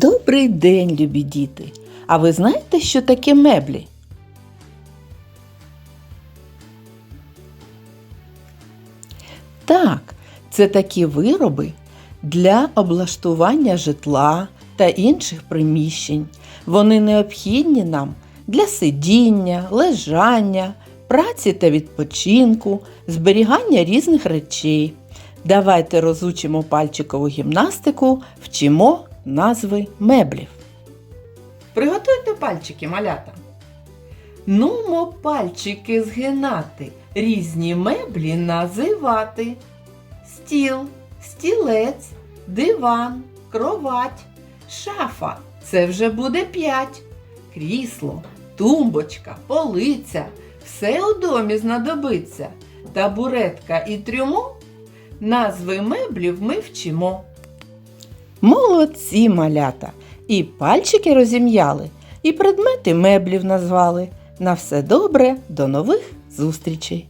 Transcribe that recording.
Добрий день, любі діти! А ви знаєте, що таке меблі? Так, це такі вироби для облаштування житла та інших приміщень. Вони необхідні нам для сидіння, лежання, праці та відпочинку, зберігання різних речей. Давайте розучимо пальчикову гімнастику, вчимо назви меблів. Приготуйте пальчики, малята. Нумо пальчики згинати, різні меблі називати. Стіл, стілець, диван, кровать, шафа. Це вже буде п'ять. Крісло, тумбочка, полиця. Все у домі знадобиться. Табуретка і трюмо. Назви меблів ми вчимо. Молодці малята! І пальчики розім'яли, і предмети меблів назвали. На все добре, до нових зустрічей!